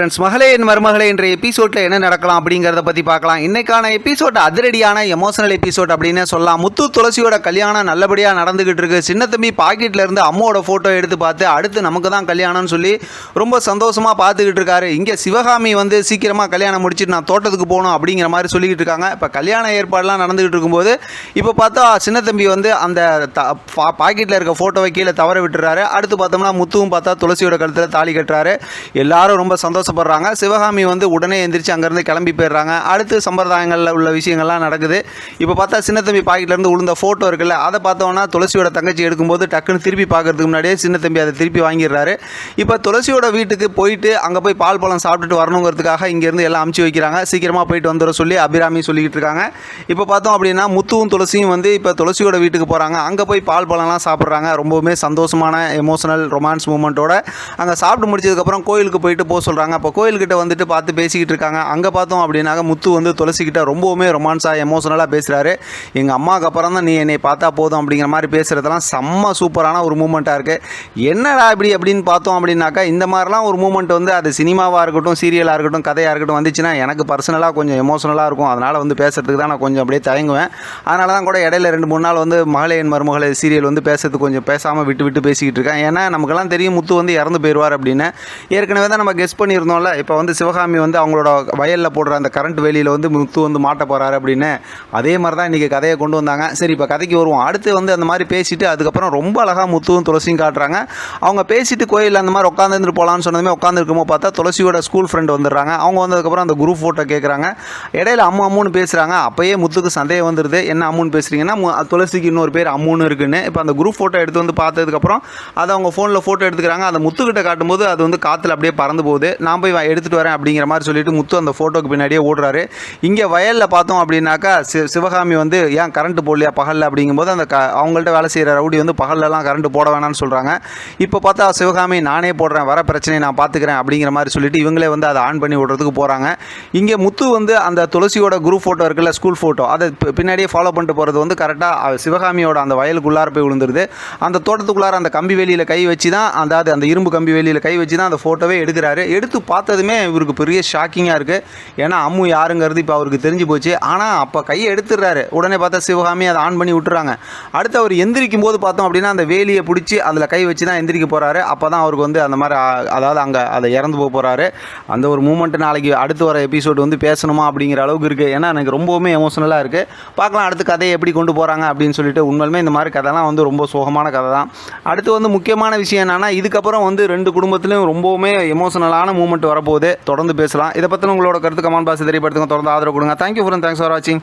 Friends மகளே என் மருமகளே என்ற எபிசோடில் என்ன நடக்கலாம் அப்படிங்கிறத பற்றி பார்க்கலாம். இன்னைக்கான எபிசோட் அதிரடியான எமோஷனல் எபிசோட் அப்படின்னு சொல்லலாம். முத்து துளசியோட கல்யாணம் நல்லபடியாக நடந்துகிட்டு இருக்கு. சின்ன தம்பி பாக்கெட்ல இருந்து அம்மாவோட ஃபோட்டோ எடுத்து பார்த்து அடுத்து நமக்கு தான் கல்யாணம்னு சொல்லி ரொம்ப சந்தோஷமாக பார்த்துக்கிட்டு இருக்காரு. இங்கே சிவகாமி வந்து சீக்கிரமாக கல்யாணம் முடிச்சுட்டு நான் தோட்டத்துக்கு போகணும் அப்படிங்கிற மாதிரி சொல்லிக்கிட்டு இருக்காங்க. இப்போ கல்யாண ஏற்பாடுலாம் நடந்துகிட்டு இருக்கும்போது இப்போ பார்த்தா சின்ன தம்பி வந்து அந்த த பாக்கெட்டில் இருக்க ஃபோட்டோவை கீழே தவற விட்டுறாரு. அடுத்து பார்த்தோம்னா முத்துவும் பார்த்தா துளசியோட கழுத்தில் தாலி கட்டுறாரு. எல்லாரும் ரொம்ப சந்தோஷம் ஆசைப்படுறாங்க சிவகாமி வந்து உடனே எந்திரிச்சு அங்கேருந்து கிளம்பி போயிடுறாங்க. அடுத்து சம்பிரதாயங்களில் உள்ள விஷயங்கள்லாம் நடக்குது. இப்போ பார்த்தா சின்ன தம்பி பாக்கெட்லேருந்து உளுந்த ஃபோட்டோ இருக்குல்ல அதை பார்த்தோன்னா துளசியோட தங்கச்சி எடுக்கும்போது டக்குன்னு திருப்பி பார்க்கறதுக்கு முன்னாடியே சின்ன தம்பி அதை திருப்பி வாங்கிடுறாரு. இப்போ துளசியோட வீட்டுக்கு போயிட்டு அங்கே போய் பால் பழம் சாப்பிட்டுட்டு வரணுங்கிறதுக்காக இங்கேருந்து எல்லாம் அமுச்சு வைக்கிறாங்க. சீக்கிரமாக போயிட்டு வந்துட சொல்லி அபிராமி சொல்லிக்கிட்டு இருக்காங்க. இப்போ பார்த்தோம் அப்படின்னா முத்துவும் துளசியும் வந்து இப்போ துளசியோட வீட்டுக்கு போகிறாங்க அங்கே போய் பால் பழம்லாம் சாப்பிட்றாங்க. ரொம்பவுமே சந்தோஷமான எமோஷனல் ரொமான்ஸ் மூமெண்ட்டோட அங்கே சாப்பிட்டு முடிச்சதுக்கப்புறம் கோயிலுக்கு போயிட்டு போக சொல்கிறாங்க அப்போ கோயில்கிட்ட வந்துட்டு பார்த்து பேசிக்கிட்டு இருக்காங்க. அங்கே பார்த்தோம் அப்படின்னாக்க முத்து வந்து துளசிக்கிட்ட ரொம்பவுமே ரொமான்ஸாக எமோஷனலாக பேசுகிறாரு எங்கள் அம்மாவுக்கு அப்புறம் தான் நீ என்னை பார்த்தா போதும் அப்படிங்கிற மாதிரி பேசுகிறதெல்லாம் செம்ம சூப்பரான ஒரு மூமெண்ட்டாக இருக்குது என்னடா இப்படி அப்படின்னு பார்த்தோம் அப்படின்னாக்கா இந்த மாதிரிலாம் ஒரு மூமெண்ட் வந்து அது சினிமாவாக இருக்கட்டும் சீரியலாக இருக்கட்டும் கதையாக இருக்கட்டும் வந்துச்சுன்னா எனக்கு பர்சனலாக கொஞ்சம் எமோஷனலாக இருக்கும். அதனால் வந்து பேசுறதுக்கு தான் நான் கொஞ்சம் அப்படியே தயங்குவேன். அதனால தான் கூட இடையில ரெண்டு மூணு நாள் வந்து மகளிர் மருமகளை சீரியல் வந்து பேசுறது கொஞ்சம் பேசாமல் விட்டு விட்டு பேசிக்கிட்டு இருக்கேன். ஏன்னா நமக்கெல்லாம் தெரியும் முத்து வந்து இறந்து போயிடுவார் அப்படின்னு. ஏற்கனவே தான் நம்ம கெஸ் பண்ணியிருந்தோம்ல இப்போ வந்து சிவகாமி வந்து அவங்களோட வயலில் போடுற அந்த கரண்ட் வெளியில் வந்து முத்து வந்து மாட்ட போகிறாரு அப்படின்னு. அதே மாதிரி தான் இன்றைக்கி கதையை கொண்டு வந்தாங்க. சரி இப்போ கதைக்கு வருவோம். அடுத்து வந்து அந்த மாதிரி பேசிட்டு அதுக்கப்புறம் ரொம்ப அழகாக முத்துவும் துளசியும் காட்டுறாங்க. அவங்க பேசிட்டு கோயிலில் அந்த மாதிரி உட்காந்துருந்து போகலான்னு சொன்னதுமே உட்காந்துருக்குமோ பார்த்தா துளசியோட ஸ்கூல் ஃப்ரெண்ட் வந்துடுறாங்க. அவங்க வந்ததுக்கப்புறம் அந்த குரூப் ஃபோட்டோ கேட்குறாங்க இடையில அம்மா அம்முன்னு பேசுகிறாங்க அப்போயே முத்துக்கு சந்தேகம் வந்துடுது என்ன அம்முன்னு பேசுகிறீங்கன்னா துளசிக்கு இன்னொரு பேர் அம்முன்னு இருக்குன்னு. இப்போ அந்த குரூப் ஃபோட்டோ எடுத்து வந்து பார்த்ததுக்கப்புறம் அதை அவங்க ஃபோனில் ஃபோட்டோ எடுத்துக்கிறாங்க. அந்த முத்துக்கிட்ட காட்டும்போது அது வந்து காற்றுல அப்படியே பறந்து போகுது. நான் போய் எடுத்துகிட்டு வரேன் அப்படிங்கிற மாதிரி சொல்லிட்டு முத்து அந்த ஃபோட்டோக்கு பின்னாடியே ஓடுறாரு. இங்கே வயலில் பார்த்தோம் அப்படின்னாக்கா சி சிவகாமி வந்து ஏன் கரண்ட் போடலையா பகலில் அப்படிங்கும்போது அந்த க அவங்கள்ட்ட வேலை செய்கிற ரவுடி வந்து பகல்லலாம் கரண்ட் போட வேணாம்னு சொல்கிறாங்க இப்போ பார்த்தா சிவகாமி நானே போடுறேன் வர பிரச்சனையை நான் பார்த்துக்கிறேன் அப்படிங்கிற மாதிரி சொல்லிட்டு இவங்களே வந்து அதை ஆன் பண்ணி விடுறதுக்கு போகிறாங்க இங்கே முத்து வந்து அந்த துளசியோட குரூப் ஃபோட்டோ இருக்குல்ல ஸ்கூல் ஃபோட்டோ அதை பின்னாடியே ஃபாலோ பண்ணிட்டு போகிறது வந்து கரெக்டாக சிவகாமியோட அந்த வயலுக்குள்ளார போய் விழுந்துருது. அந்த தோட்டத்துக்குள்ளார அந்த கம்பி வேலியில் கை வச்சு தான் அதாவது அந்த இரும்பு கம்பி வேலியில் கை வச்சு தான் அந்த ஃபோட்டோவே எடுக்கிறாரு. எடுத்து பார்த்ததுமே இவருக்கு பெரிய ஷாக்கிங்காக இருக்குது ஏன்னா அம்மு யாருங்கிறது இப்போ அவருக்கு தெரிஞ்சு போச்சு. ஆனால் அப்போ கையை எடுத்துடுறாரு. உடனே பார்த்தா சிவகாமி அதை ஆன் பண்ணி விட்டுறாங்க. அடுத்து அவர் எந்திரிக்கும் போது பார்த்தோம் அப்படின்னா அந்த வேலியை பிடிச்சி அதில் கை வச்சு தான் எந்திரிக்க போகிறாரு அப்போ தான் அவருக்கு வந்து அந்த மாதிரி அதாவது அங்கே அதை இறந்து போக போகிறாரு அந்த ஒரு மூமெண்ட்டு நாளைக்கு அடுத்து வர எபிசோடு வந்து பேசணுமா அப்படிங்கிற அளவுக்கு இருக்குது ஏன்னா எனக்கு ரொம்பவுமே எமோஷனலாக இருக்குது பார்க்கலாம் அடுத்து கதையை எப்படி கொண்டு போகிறாங்க அப்படின்னு சொல்லிட்டு உண்மையிலுமே இந்த மாதிரி கதைலாம் வந்து ரொம்ப சோகமான கதை தான் அடுத்து வந்து முக்கியமான விஷயம் என்னென்னா இதுக்கப்புறம் வந்து ரெண்டு குடும்பத்துலையும் ரொம்பவுமே எமோஷனலான மூமெண்ட் வரப்போகுது. தொடர்ந்து பேசலாம். இதை பற்றின உங்களோட கருத்து கமெண்ட் பாக்ஸ் தெரியப்படுத்துங்க. தொடர்ந்து ஆதரவு கொடுங்க. தேங்க்யூ ஃபார் தேங்க்ஸ் ஃபார் வாட்சிங்